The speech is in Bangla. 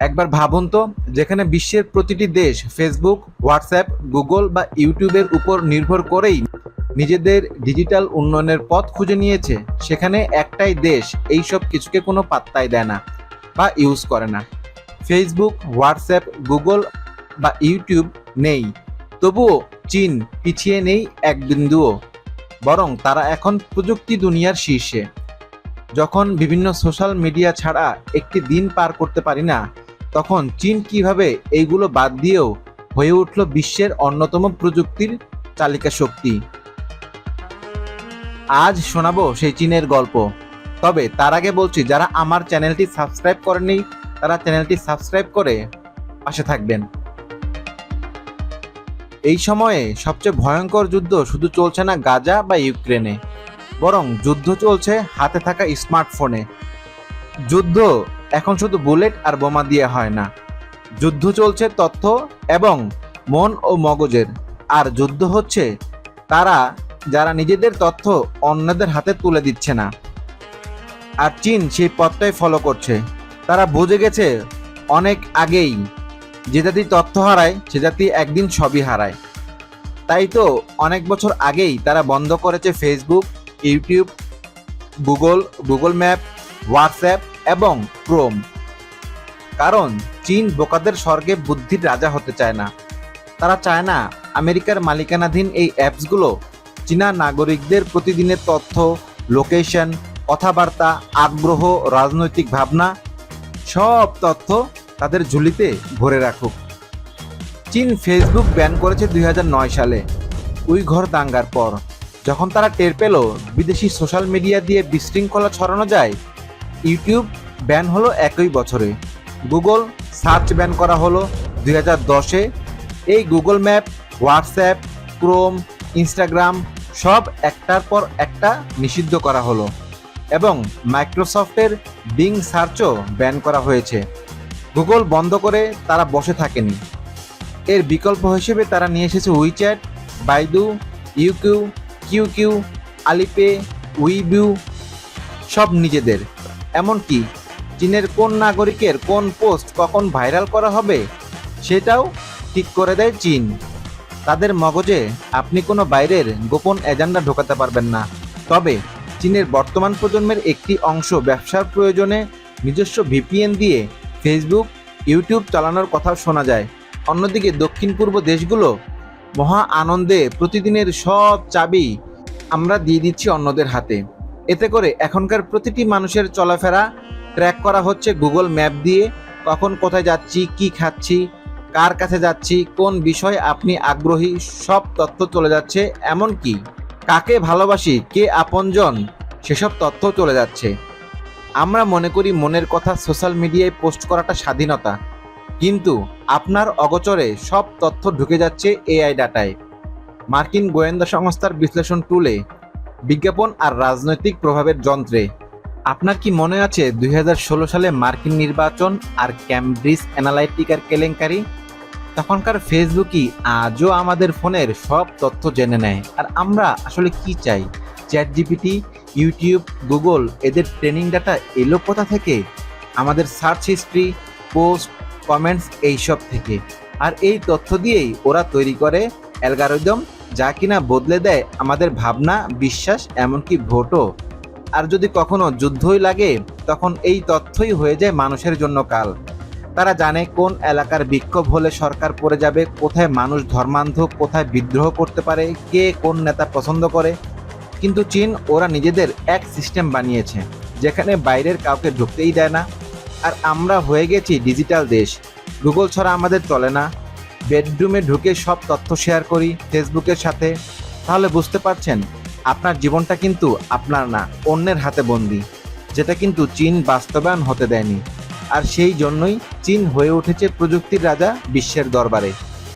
একবার ভাবুন তো, যেখানে বিশ্বের প্রতিটি দেশ ফেসবুক হোয়াটসঅ্যাপ গুগল বা ইউটিউবের উপর নির্ভর করেই নিজেদের ডিজিটাল উন্নয়নের পথ খুঁজে নিয়েছে, সেখানে একটাই দেশ এই সব কিছুকে কোনো পাত্তাই দেয় না বা ইউজ করে না। ফেসবুক হোয়াটসঅ্যাপ গুগল বা ইউটিউব নেই, তবুও চীন পিছিয়ে নেই এক বিন্দুও, বরং তারা এখন প্রযুক্তি দুনিয়ার শীর্ষে। যখন বিভিন্ন সোশ্যাল মিডিয়া ছাড়া একটি দিন পার করতে পারি না তখন চীন কীভাবে এইগুলো বাদ দিয়েও হয়ে উঠল বিশ্বের অন্যতম প্রযুক্তির চালিকা শক্তি। আজ শোনাবো সেই চীনের গল্প। তবে তার আগে বলছি, যারা আমার চ্যানেলটি সাবস্ক্রাইব করেননি, তারা চ্যানেলটি সাবস্ক্রাইব করে পাশে থাকবেন। এই সময়ে সবচেয়ে ভয়ঙ্কর যুদ্ধ শুধু চলছে না গাজা বা ইউক্রেনে, বরং যুদ্ধ চলছে হাতে থাকা স্মার্টফোনে। যুদ্ধ এখন শুধু বুলেট আর বোমা দিয়ে হয় না। যুদ্ধ চলছে তথ্য এবং মন ও মগজের। আর যুদ্ধ হচ্ছে তারা, যারা নিজেদের তথ্য অন্যদের হাতে তুলে দিচ্ছে না। আর চীন সেই পথটাই ফলো করছে। তারা বুঝে গেছে অনেক আগেই যে জাতি তথ্য হারায়, সে জাতি একদিন সবই হারায়। তাই তো অনেক বছর আগেই তারা বন্ধ করেছে Facebook YouTube Google Google map WhatsApp এবং ক্রোম। কারণ চীন বোকাদের স্বর্গে বুদ্ধির রাজা হতে চায় না। তারা চায় না আমেরিকার মালিকানাধীন এই অ্যাপসগুলো চীনা নাগরিকদের প্রতিদিনের তথ্য, লোকেশন, কথাবার্তা, আগ্রহ, রাজনৈতিক ভাবনা, সব তথ্য তাদের ঝুলিতে ভরে রাখুক। চীন ফেসবুক ব্যান করেছে দুই হাজার নয় সালে উইঘর দাঙ্গার পর। যখন তারা টের পেল বিদেশি সোশ্যাল মিডিয়া দিয়ে বিশৃঙ্খলা ছড়ানো যায় ইউটিউব ব্যান হলো একই বছরে। গুগল সার্চ ব্যান করা হলো দুই হাজার দশে। এই Google map, WhatsApp, Chrome, Instagram সব একটার পর একটা নিষিদ্ধ করা হলো এবং মাইক্রোসফটের বিং সার্চও ব্যান করা হয়েছে। গুগল বন্ধ করে তারা বসে থাকেনি। এর বিকল্প হিসেবে তারা নিয়ে এসেছে WeChat Baidu Youku Q Q Alipay Weibo সব নিজেদের। এমনকি চীনের কোন নাগরিকের কোন পোস্ট কখন ভাইরাল করা হবে, সেটাও ঠিক করে দেয় চীন। তাদের মগজে আপনি কোনো বাইরের গোপন এজেন্ডা ঢোকাতে পারবেন না। তবে চীনের বর্তমান প্রজন্মের একটি অংশ ব্যবসার প্রয়োজনে নিজস্ব ভিপিএন দিয়ে ফেসবুক, ইউটিউব চালানোর কথা শোনা যায়। অন্যদিকে দক্ষিণ পূর্ব দেশগুলো মহা আনন্দে প্রতিদিনের সব চাবি আমরা দিয়ে দিচ্ছি অন্যদের হাতে। এতে করে এখনকার প্রতিটি মানুষের চলাফেরা ট্র্যাক করা হচ্ছে গুগল ম্যাপ দিয়ে, কখন কোথায় যাচ্ছি, কি খাচ্ছি, কার কাছে যাচ্ছি, কোন বিষয়ে আপনি আগ্রহী, সব তথ্য চলে যাচ্ছে, এমনকি কাকে ভালোবাসি, কে আপনজন, সেসব তথ্য চলে যাচ্ছে। আমরা মনে করি মনের কথা সোশ্যাল মিডিয়ায় পোস্ট করাটা স্বাধীনতা, কিন্তু আপনার অগচরে সব তথ্য ঢুকে যাচ্ছে এআই ডাটায় মার্কিন গোয়েন্দা সংস্থার বিশ্লেষণ টুলে বিজ্ঞাপন আর রাজনৈতিক প্রভাবের যন্ত্রে। আপনার কি মনে আছে দুই হাজার ষোলো সালে মার্কিন নির্বাচন আর ক্যামব্রিজ অ্যানালাইটিকার কেলেঙ্কারি? তখনকার ফেসবুকই আজও আমাদের ফোনের সব তথ্য জেনে নেয়। আর আমরা আসলে কি চাই? চ্যাট জিপিটি ইউটিউব, গুগল, এদের ট্রেনিং ডাটা এলো কোথা থেকে? আমাদের সার্চ হিস্ট্রি, পোস্ট, কমেন্টস, এইসব থেকে। আর এই তথ্য দিয়েই ওরা তৈরি করে অ্যালগারিদম যা কিনা বদলে দেয় আমাদের ভাবনা, বিশ্বাস, এমনকি ভোটও। আর যদি কখনো যুদ্ধই লাগে, তখন এই তথ্যই হয়ে যায় মানুষের জন্য কাল। তারা জানে কোন এলাকার বিক্ষোভ হলে সরকার পড়ে যাবে, কোথায় মানুষ ধর্মান্ধ, কোথায় বিদ্রোহ করতে পারে, কে কোন নেতা পছন্দ করে। কিন্তু চীন, ওরা নিজেদের এক সিস্টেম বানিয়েছে, যেখানে বাইরের কাউকে ঢুকতেই দেয় না। আর আমরা হয়ে গেছি ডিজিটাল দেশ। গুগল ছাড়া আমাদের চলে না। বেডরুমে ঢুকে সব তথ্য শেয়ার করি ফেসবুকের সাথে, তাহলে বুঝতে পারছেন আপনার জীবনটা কিন্তু আপনার না, অন্যের হাতে বন্দি। যেটা কিন্তু চীন বাস্তবায়ন হতে দেয়নি। আর সেই জন্যই চীন হয়ে উঠেছে প্রযুক্তির রাজা বিশ্বের দরবারে।